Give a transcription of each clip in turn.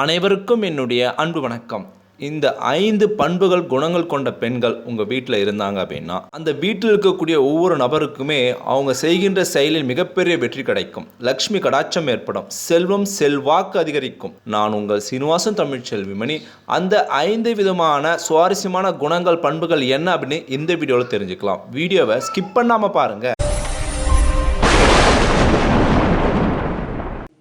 அனைவருக்கும் என்னுடைய அன்பு வணக்கம். இந்த ஐந்து பண்புகள் குணங்கள் கொண்ட பெண்கள் உங்கள் வீட்டில் இருந்தாங்க அப்படின்னா அந்த வீட்டில் இருக்கக்கூடிய ஒவ்வொரு நபருக்குமே அவங்க செய்கின்ற செயலில் மிகப்பெரிய வெற்றி கிடைக்கும். லக்ஷ்மி கடாட்சம் ஏற்படும். செல்வம் செல்வாக்கு அதிகரிக்கும். நான் உங்கள் சீனிவாசன் தமிழ் செல்விமணி. அந்த ஐந்து விதமான சுவாரஸ்யமான குணங்கள் பண்புகள் என்ன அப்படின்னு இந்த வீடியோவில் தெரிஞ்சுக்கலாம். வீடியோவை ஸ்கிப் பண்ணாமல் பாருங்கள்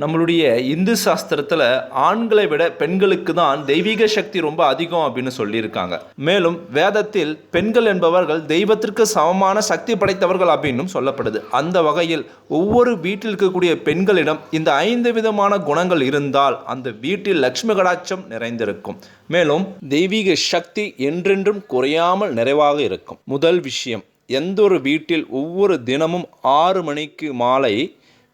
நம்மளுடைய இந்து சாஸ்திரத்தில் ஆண்களை விட பெண்களுக்கு தான் தெய்வீக சக்தி ரொம்ப அதிகம் அப்படின்னு சொல்லியிருக்காங்க. மேலும் வேதத்தில் பெண்கள் என்பவர்கள் தெய்வத்திற்கு சமமான சக்தி படைத்தவர்கள் அப்படின்னும் சொல்லப்படுது. அந்த வகையில் ஒவ்வொரு வீட்டில் இருக்கக்கூடிய பெண்களிடம் இந்த ஐந்து விதமான குணங்கள் இருந்தால் அந்த வீட்டில் லக்ஷ்மி கடாட்சம் நிறைந்திருக்கும். மேலும் தெய்வீக சக்தி என்றென்றும் குறையாமல் நிறைவாக இருக்கும். முதல் விஷயம் எந்த ஒரு வீட்டில் ஒவ்வொரு தினமும் ஆறு மணிக்கு மாலை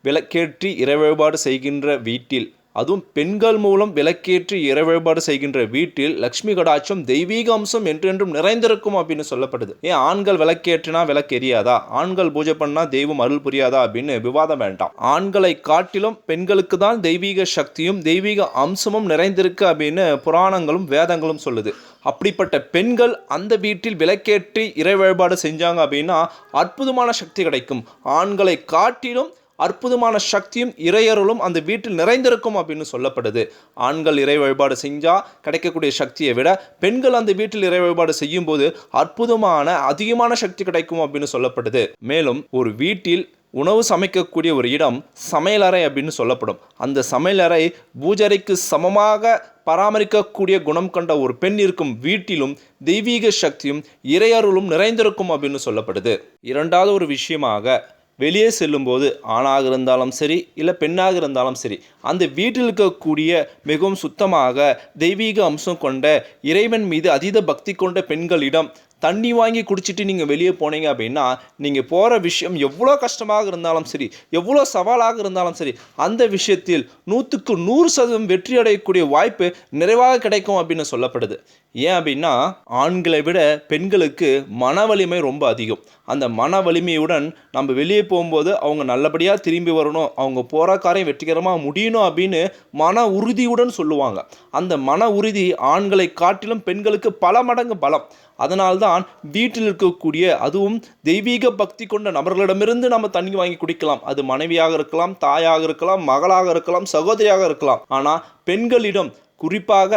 விளக்கேற்றி இறைவழிபாடு செய்கின்ற வீட்டில். அதுவும் பெண்கள் மூலம் விளக்கேற்றி இறை வழிபாடு செய்கின்ற வீட்டில் லக்ஷ்மி கடாட்சம் தெய்வீக அம்சம் என்றென்றும் நிறைந்திருக்கும் அப்படின்னு சொல்லப்படுது. ஏன் ஆண்கள் விளக்கேற்றினா விளக்கு எரியாதா? ஆண்கள் பூஜை பண்ணா தெய்வம் அருள் புரியாதா அப்படின்னு விவாதம் வேண்டாம். ஆண்களை காட்டிலும் பெண்களுக்கு தான் தெய்வீக சக்தியும் தெய்வீக அம்சமும் நிறைந்திருக்கு அப்படின்னு புராணங்களும் வேதங்களும் சொல்லுது. அப்படிப்பட்ட பெண்கள் அந்த வீட்டில் விளக்கேற்றி இறை வழிபாடு செஞ்சாங்க அப்படின்னா அற்புதமான சக்தி கிடைக்கும். ஆண்களை காட்டிலும் அற்புதமான சக்தியும் இறையருளும் அந்த வீட்டில் நிறைந்திருக்கும் அப்படின்னு சொல்லப்படுது. ஆண்கள் இறை வழிபாடு செஞ்சால் கிடைக்கக்கூடிய சக்தியை விட பெண்கள் அந்த வீட்டில் இறை வழிபாடு செய்யும் போது அற்புதமான அதிகமான சக்தி கிடைக்கும் அப்படின்னு சொல்லப்படுது. மேலும் ஒரு வீட்டில் உணவு சமைக்கக்கூடிய ஒரு இடம் சமையலறை அப்படின்னு சொல்லப்படும். அந்த சமையலறை பூஜரைக்கு சமமாக பராமரிக்கக்கூடிய குணம் கொண்ட ஒரு பெண் இருக்கும் வீட்டிலும் தெய்வீக சக்தியும் இறையருளும் நிறைந்திருக்கும் அப்படின்னு சொல்லப்படுது. இரண்டாவது ஒரு விஷயமாக வெளியே செல்லும்போது ஆணாக இருந்தாலும் சரி இல்லை பெண்ணாக இருந்தாலும் சரி அந்த வீட்டில் இருக்கக்கூடிய மிகவும் சுத்தமாக தெய்வீக அம்சம் கொண்ட இறைவன் மீது அதீத பக்தி கொண்ட பெண்களிடம் தண்ணி வாங்கி குடிச்சிட்டு நீங்கள் வெளியே போனீங்க அப்படின்னா நீங்கள் போகிற விஷயம் எவ்வளோ கஷ்டமாக இருந்தாலும் சரி எவ்வளோ சவாலாக இருந்தாலும் சரி அந்த விஷயத்தில் நூற்றுக்கு நூறு சதவீதம் வெற்றி அடையக்கூடிய வாய்ப்பு நிறைவாக கிடைக்கும் அப்படின்னு சொல்லப்படுது. ஏன் அப்படின்னா ஆண்களை விட பெண்களுக்கு மன வலிமை ரொம்ப அதிகம். அந்த மன வலிமையுடன் நம்ம வெளியே போகும்போது அவங்க நல்லபடியாக திரும்பி வரணும் அவங்க போகிற காரியம் வெற்றிகரமாக முடியணும் அப்படின்னு மன உறுதியுடன் சொல்லுவாங்க. அந்த மன உறுதி ஆண்களை காட்டிலும் பெண்களுக்கு பல மடங்கு பலம். அதனால்தான் வீட்டில் இருக்கக்கூடிய அதுவும் தெய்வீக பக்தி கொண்ட நபர்களிடமிருந்து நம்ம தண்ணி வாங்கி குடிக்கலாம். அது மனைவியாக இருக்கலாம் தாயாக இருக்கலாம் மகளாக இருக்கலாம் சகோதரியாக இருக்கலாம். ஆனால் பெண்களிடம் குறிப்பாக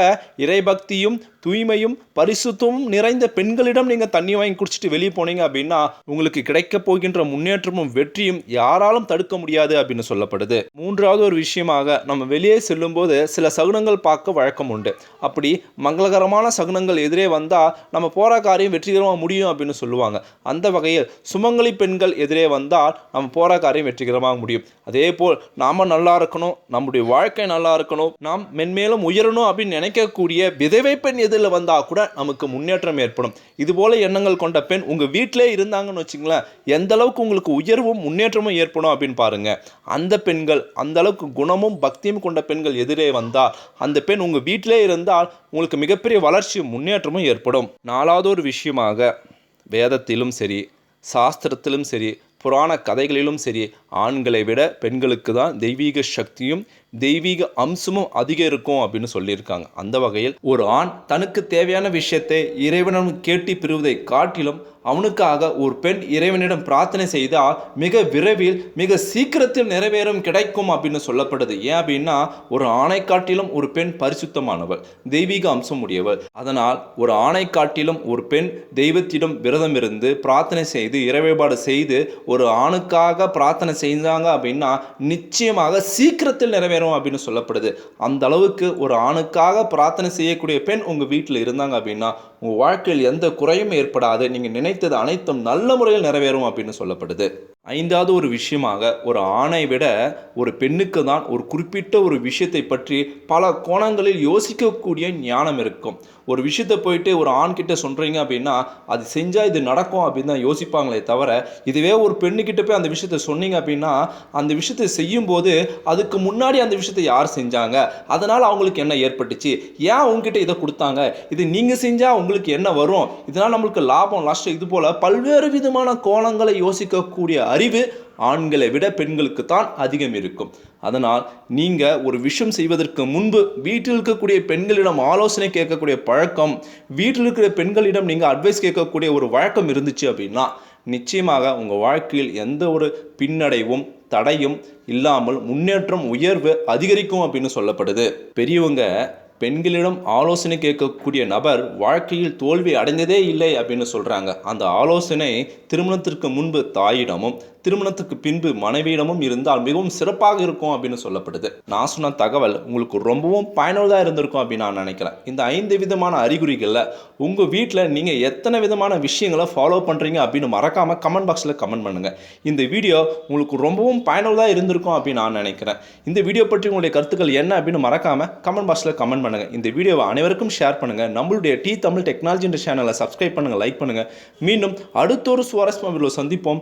இறைபக்தியும் தூய்மையும் பரிசுத்தமும் நிறைந்த பெண்களிடம் நீங்கள் தண்ணி வாங்கி குடிச்சிட்டு வெளியே போனீங்க அப்படின்னா உங்களுக்கு கிடைக்க போகின்ற முன்னேற்றமும் வெற்றியும் யாராலும் தடுக்க முடியாது அப்படின்னு சொல்லப்படுது. மூன்றாவது ஒரு விஷயமாக நம்ம வெளியே செல்லும்போது சில சகுனங்கள் பார்க்க வழக்கம் உண்டு. அப்படி மங்களகரமான சகுனங்கள் எதிரே வந்தால் நம்ம போகிற காரியம் வெற்றிகரமாக முடியும் அப்படின்னு சொல்லுவாங்க. அந்த வகையில் சுமங்கலி பெண்கள் எதிரே வந்தால் நம்ம போகிற காரியம் வெற்றிகரமாக முடியும். அதே போல் நாம் நல்லா இருக்கணும் நம்முடைய வாழ்க்கை நல்லா இருக்கணும் நாம் மென்மேலும் முன்னேறணும் அப்படின்னு நினைக்கக்கூடிய விதவை பெண் எதிரில் வந்தால் கூட நமக்கு முன்னேற்றம் ஏற்படும். இதுபோல எண்ணங்கள் கொண்ட பெண் உங்கள் வீட்டிலே இருந்தாங்கன்னு வச்சுங்களேன் எந்த அளவுக்கு உங்களுக்கு உயர்வும் முன்னேற்றமும் ஏற்படும் அப்படின்னு பாருங்க. அந்த பெண்கள் அந்த அளவுக்கு குணமும் பக்தியும் கொண்ட பெண்கள் எதிரே வந்தால் அந்த பெண் உங்கள் வீட்டிலே இருந்தால் உங்களுக்கு மிகப்பெரிய வளர்ச்சியும் முன்னேற்றமும் ஏற்படும். நாலாவது ஒரு விஷயமாக வேதத்திலும் சரி சாஸ்திரத்திலும் சரி புராண கதைகளிலும் சரி ஆண்களை விட பெண்களுக்கு தான் தெய்வீக சக்தியும் தெய்வீக அம்சமும் அதிகம் இருக்கும் அப்படின்னு சொல்லியிருக்காங்க. அந்த வகையில் ஒரு ஆண் தனக்கு தேவையான விஷயத்தை இறைவனிடம் கேட்டி பெறுவதை காட்டிலும் அவனுக்காக ஒரு பெண் இறைவனிடம் பிரார்த்தனை செய்தால் மிக விரைவில் மிக சீக்கிரத்தில் நிறைவேறும் கிடைக்கும் அப்படின்னு சொல்லப்படுது. ஏன் அப்படின்னா ஒரு ஆணை காட்டிலும் ஒரு பெண் பரிசுத்தமானவள் தெய்வீக அம்சம் உடையவள். அதனால் ஒரு ஆணை காட்டிலும் ஒரு பெண் தெய்வத்திடம் விரதம் இருந்து பிரார்த்தனை செய்து இறைவேபாடு செய்து ஒரு ஆணுக்காக பிரார்த்தனை செய்தாங்க அப்படின்னா நிச்சயமாக சீக்கிரத்தில் நிறைவேறும் அப்படின்னு சொல்லப்படுது. அந்த அளவுக்கு ஒரு ஆணுக்காக பிரார்த்தனை செய்யக்கூடிய பெண் உங்கள் வீட்டில் இருந்தாங்க அப்படின்னா உங்கள் வாழ்க்கையில் எந்த குறையும் ஏற்படாது. நீங்கள் நினைத்தது அனைத்தும் நல்ல முறையில் நிறைவேறும் அப்படின்னு சொல்லப்படுது. ஐந்தாவது ஒரு விஷயமாக ஒரு ஆணை விட ஒரு பெண்ணுக்கு தான் ஒரு குறிப்பிட்ட ஒரு விஷயத்தை பற்றி பல கோணங்களில் யோசிக்கக்கூடிய ஞானம் இருக்கும். ஒரு விஷயத்தை போயிட்டு ஒரு ஆண் கிட்ட சொல்கிறீங்க அப்படின்னா அது செஞ்சால் இது நடக்கும் அப்படின்னு தான் யோசிப்பாங்களே தவிர இதுவே ஒரு பெண்ணுக்கிட்ட போய் அந்த விஷயத்தை சொன்னீங்க அப்படின்னா அந்த விஷயத்தை செய்யும்போது அதுக்கு முன்னாடி அந்த விஷயத்தை யார் செஞ்சாங்க? அதனால் அவங்களுக்கு என்ன ஏற்பட்டுச்சு? ஏன் உங்ககிட்ட இதை கொடுத்தாங்க? இது நீங்கள் செஞ்சால் உங்களுக்கு என்ன வரும்? இதனால் நம்மளுக்கு லாபம் நஷ்டம் இது போல் பல்வேறு விதமான கோணங்களை யோசிக்கக்கூடிய அறிவு ஆண்களை விட பெண்களுக்கு தான் அதிகம் இருக்கும். அதனால் நீங்கள் ஒரு விஷயம் செய்வதற்கு முன்பு வீட்டில் இருக்கக்கூடிய பெண்களிடம் ஆலோசனை கேட்கக்கூடிய பழக்கம் வீட்டில் இருக்கிற பெண்களிடம் நீங்கள் அட்வைஸ் கேட்கக்கூடிய ஒரு வழக்கம் இருந்துச்சு அப்படின்னா நிச்சயமாக உங்கள் வாழ்க்கையில் எந்த ஒரு பின்னடைவும் தடையும் இல்லாமல் முன்னேற்றம் உயர்வு அதிகரிக்கும் அப்படின்னு சொல்லப்படுது. பெரியவங்க பெண்களிடம் ஆலோசனை கேட்கக்கூடிய நபர் வாழ்க்கையில் தோல்வி அடைந்ததே இல்லை அப்படின்னு சொல்கிறாங்க அந்த ஆலோசனை திருமணத்திற்கு முன்பு தாயிடமும் திருமணத்துக்கு பின்பு மனைவியிடமும் இருந்தால் மிகவும் சிறப்பாக இருக்கும் அப்படின்னு சொல்லப்படுது. நான் சொன்ன தகவல் உங்களுக்கு ரொம்பவும் பயனுள்ளதாக இருந்திருக்கும் அப்படின்னு நான் நினைக்கிறேன். இந்த ஐந்து விதமான அறிகுறிகளில் உங்கள் வீட்டில் நீங்கள் எத்தனை விதமான விஷயங்களை ஃபாலோ பண்ணுறீங்க அப்படின்னு மறக்காமல் கமெண்ட் பாக்ஸில் கமெண்ட் பண்ணுங்கள் இந்த வீடியோ உங்களுக்கு ரொம்பவும் பயனுள்ளதாக இருந்திருக்கும் அப்படின்னு நான் நினைக்கிறேன். இந்த வீடியோ பற்றி உங்களுடைய கருத்துக்கள் என்ன அப்படின்னு மறக்காமல் கமெண்ட் பாக்ஸில் கமெண்ட் பண்ணுங்கள் இந்த வீடியோவை அனைவருக்கும் ஷேர் பண்ணுங்கள் நம்மளுடைய டி தமிழ் டெக்னாலஜி என்ற சேனலை சப்ஸ்கிரைப் பண்ணுங்கள் லைக் பண்ணுங்கள் மீண்டும் அடுத்த ஒரு சுவாரஸ்யமாக சந்திப்போம்.